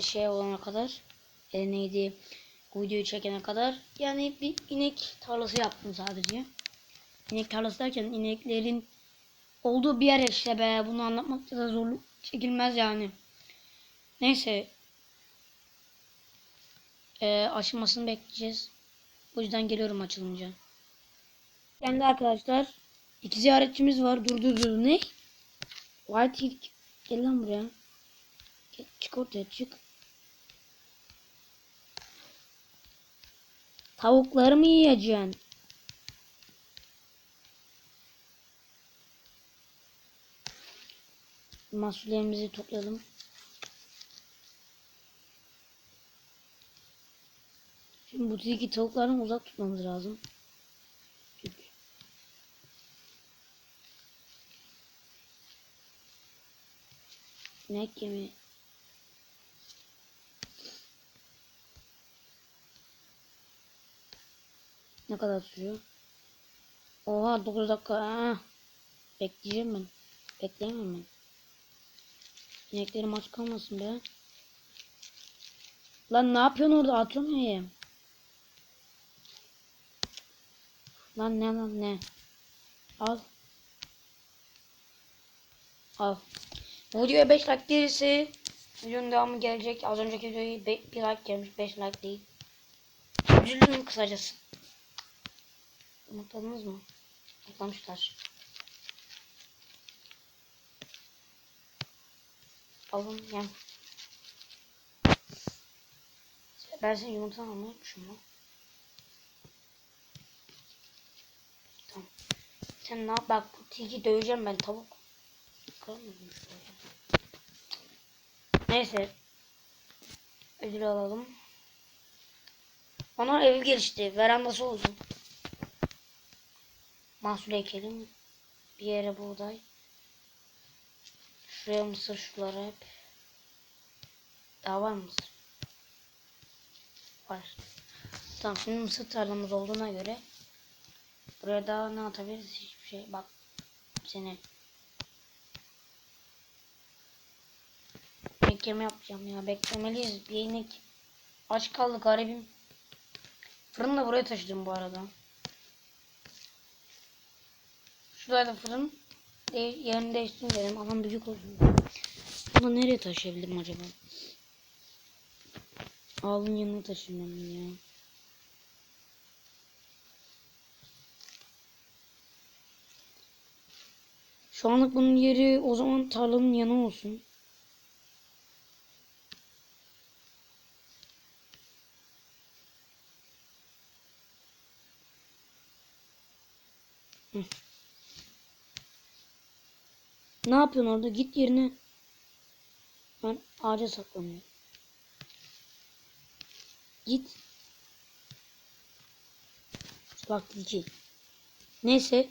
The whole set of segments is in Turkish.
Şey olana kadar e, neydi videoyu çekene kadar yani bir inek tarlası yaptım sadece. İnek tarlası derken ineklerin olduğu bir yer işte be bunu anlatmakta da zorluk çekilmez yani. Neyse e, açılmasını bekleyeceğiz. O yüzden geliyorum açılınca. Kendi arkadaşlar iki ziyaretçimiz var. Dur dur dur ne? White Hill gel lan buraya. Çık ortaya çık. Tavukları mı yiyeceksin? Mahsullerimizi toplayalım. Şimdi bu tilki tavuklardan uzak tutmamız lazım. İnek yemi. Ne kadar sürüyor? Oha 9 dakika. Aa, bekleyeceğim ben. Bekleyemem ben. İneklerim aç kalmasın be. Lan ne yapıyorsun orada? Atıyorum ya yem. Lan ne lan ne? Al. Al. Bu videoya 5 like gelirse videonun devamı gelecek. Az önceki videoyu 1 like gelmiş 5 like değil. Üzüldüm kısacası. Unutladınız mı? Unutlamışlar. Alın yem. Ben senin yumurtanı almayı unutmuşum lan. Tamam. Sen ne yap? Bak bu tilki döveceğim ben tavuk. Böyle. Neyse. Ödül alalım. Ona evi gelişti. Verandası oldu. Mahsul ekelim. Bir yere buğday. Şuraya mısır şulara hep. Daha var mı mısır? Var. Tamam şimdi mısır tarlamız olduğuna göre buraya daha ne atabiliriz hiçbir şey. Bak seni bekleme yapacağım ya beklemeliyiz bir inek aç kaldı garibim fırını da buraya taşıdım bu arada şurada fırın de yerini değiştireyim dedim alan büyük olsun bunu nereye taşıyabilirim acaba Ağlın yanına taşıyayım ben ya. Şu anlık bunun yeri o zaman tarlanın yanı olsun. Hı. Ne yapıyorsun orada? Git yerine. Ben ağaca saklanıyorum. Git. Bak diyecek. Neyse.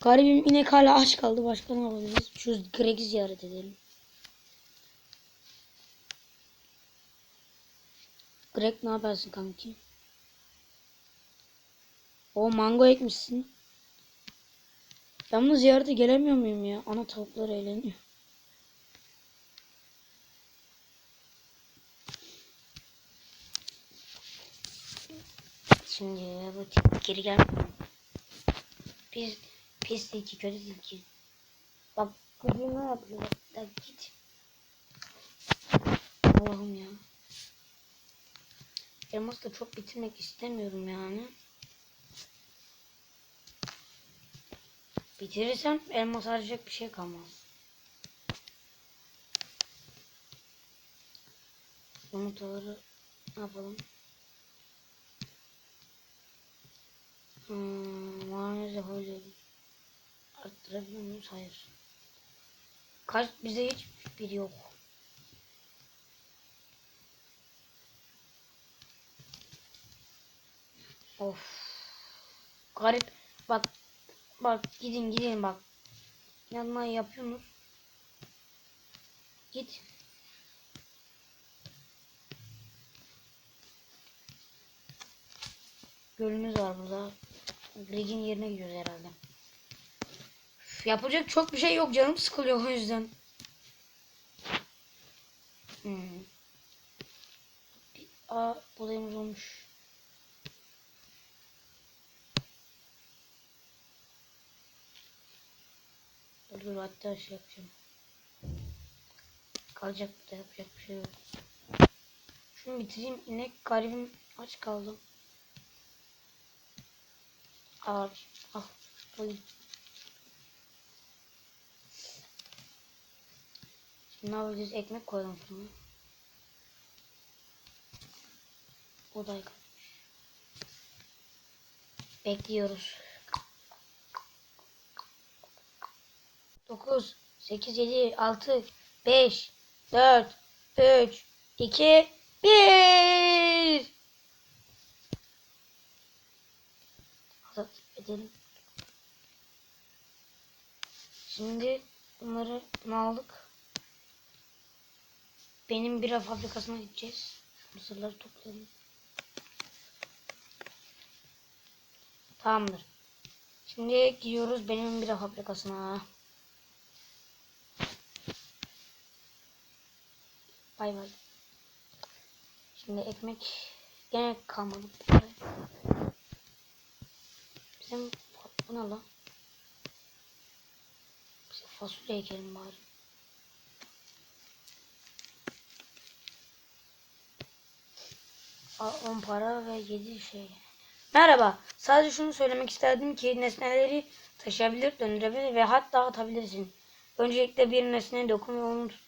Garibim inek hala aç kaldı. Başka ne yapabiliriz? Şu Greg'i ziyaret edelim. Greg ne yaparsın kanki? O mango ekmişsin. Ben bunu ziyarete gelemiyor muyum ya? Ana tavuklar eğleniyor. Şimdi bu tip geri gel. Pis, pis tilki, kötü tilki. Bak kızım ne yapıyor? Bak, git. Allah'ım ya. Elmas da çok bitirmek istemiyorum yani. Bitirirsem elmas harcayacak bir şey kalmaz. Yumurtaları ne yapalım? Hmm, mayonez yapabiliyorum. Arttırabiliyor muyuz? Hayır. Kaç bize hiçbir yok. Of. Garip. Bak. Bak gidin gidin bak. Yanmayı yapıyorsunuz. Git. Gölümüz var burada. Greg'in yerine gidiyoruz herhalde. Üf, yapacak çok bir şey yok canım sıkılıyor o yüzden. Hmm. Bir- Aa bulayımız olmuş. Dur hatta şey yapacağım. Kalacak da yapacak bir şey yok. Şunu bitireyim. İnek garibim aç kaldım. Al. Al. Buyurun. Şimdi ne yapacağız? Ekmek koyalım fırına. O da kalmış. Bekliyoruz. 9, 8, 7, 6, 5, 4, 3, 2, 1. Hazır edelim. Şimdi bunları aldık. Benim bira fabrikasına gideceğiz. Mısırları toplayalım. Tamamdır. Şimdi gidiyoruz benim bira fabrikasına. Bay bay. Şimdi ekmek gene kalmadı. Bizim bu ne? Bize fasulye ekelim bari. Aa, 10 para ve 7 şey. Merhaba. Sadece şunu söylemek isterdim ki nesneleri taşıyabilir, döndürebilir ve hatta atabilirsin. Öncelikle bir nesneye dokun ve onu tut.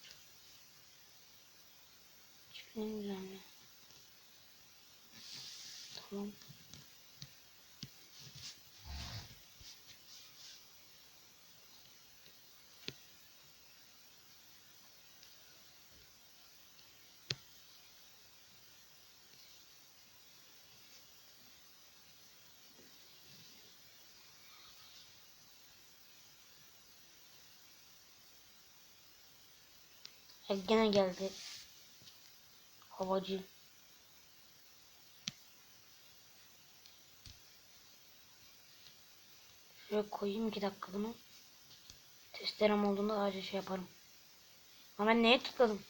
Hiçbirinin güzelliği. Tamam. Ha, gene geldi. Havacı. Şöyle koyayım iki dakika bunu. Testerem olduğunda acil şey yaparım. Ama ben neye tıkladım?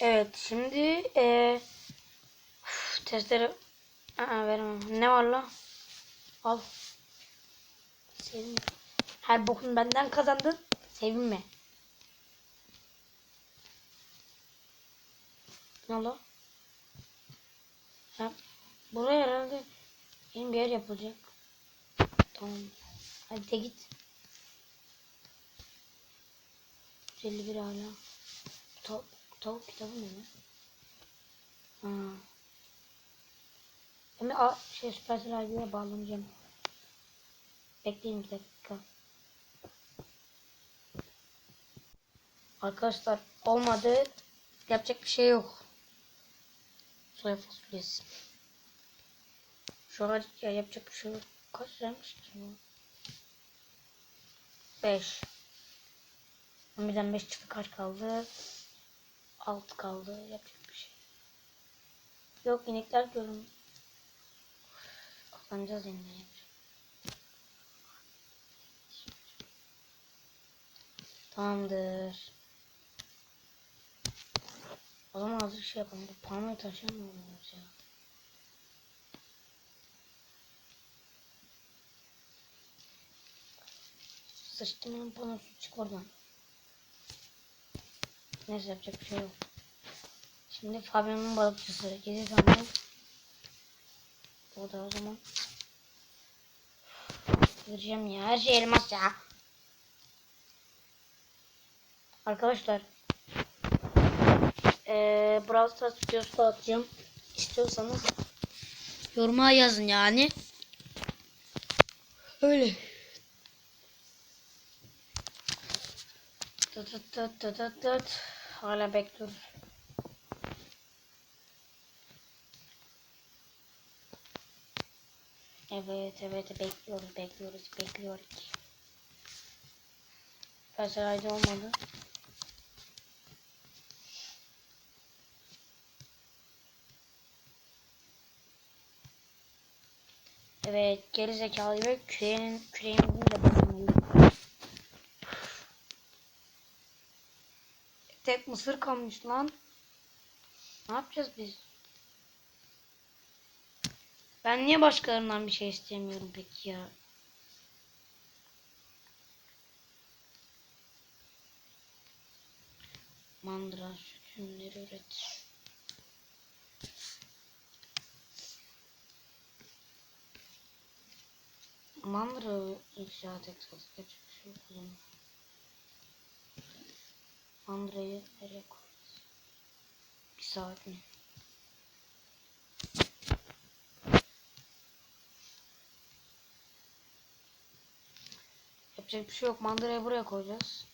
Evet şimdi eee üf, testere Aa, veremem. Ne var la? Al. Sevinme. Her bokun benden kazandın. Sevinme. Ne la? Ha, buraya herhalde yeni bir yer yapılacak. Tamam. Hadi de git. 51 hala. Tavuk, tavuk kitabı ne lan? Ha. Ama a, şey Supercell ID'ye bağlanacağım. Bekleyin bir dakika. Arkadaşlar olmadı. Yapacak bir şey yok. Soya fasulyesi. Şu an ya yapacak bir şey yok. Kaç liraymış ki bu? 5. Birden 5 çıktı kaç kaldı? 6 kaldı. Yapacak bir şey. Yok inekler görün. Kullanacağız yine. Tamamdır. O zaman azıcık şey yapalım. Bu palmayı taşıyamıyoruz ya. Sıçtım lan panosu çık oradan. Neyse yapacak bir şey yok. Şimdi Fabian'ın balıkçısı. Gezi tane. O da o zaman. Kıracağım ya. Her şey elmas ya. Arkadaşlar. Eee Brawl Stars videosu atacağım. İstiyorsanız yoruma yazın yani. Öyle. Tıt tıt tıt tıt tıt tıt. Hala bekliyoruz. Evet evet bekliyoruz bekliyoruz bekliyoruz. Personelci olmadı. Evet geri zekalı gibi küreğinin, küreğinin de bozulmalıyım. Tek mısır kalmış lan. Ne yapacağız biz? Ben niye başkalarından bir şey istemiyorum peki ya? Mandıra sükümleri üret. Mandıra inşaat eksası yapacak bir şey zaman. Mandırayı nereye koyacağız? Bir saat mi? Yapacak bir şey yok. Mandırayı buraya koyacağız.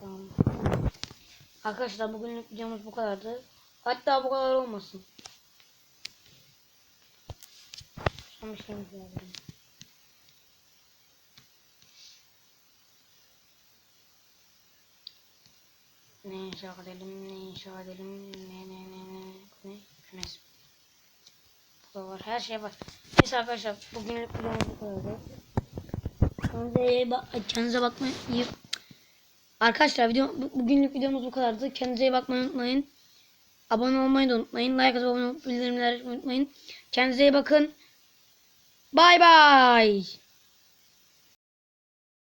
Tamam. Arkadaşlar bugünlük videomuz bu kadardı. Hatta bu kadar olmasın. Lazım. Ne inşa edelim, ne inşa edelim, ne ne ne ne, ne? Kümes. Bu da var, her şey var. Neyse arkadaşlar, bugünlük videomuz bu kadardı. Kendinize, iyi bak- kendinize bakmayı, Arkadaşlar video, bu- bugünlük videomuz bu kadardı. Kendinize iyi bakmayı unutmayın. Abone olmayı da unutmayın. Like atıp abone olup bildirimleri unutmayın. Kendinize iyi bakın. Bay bay.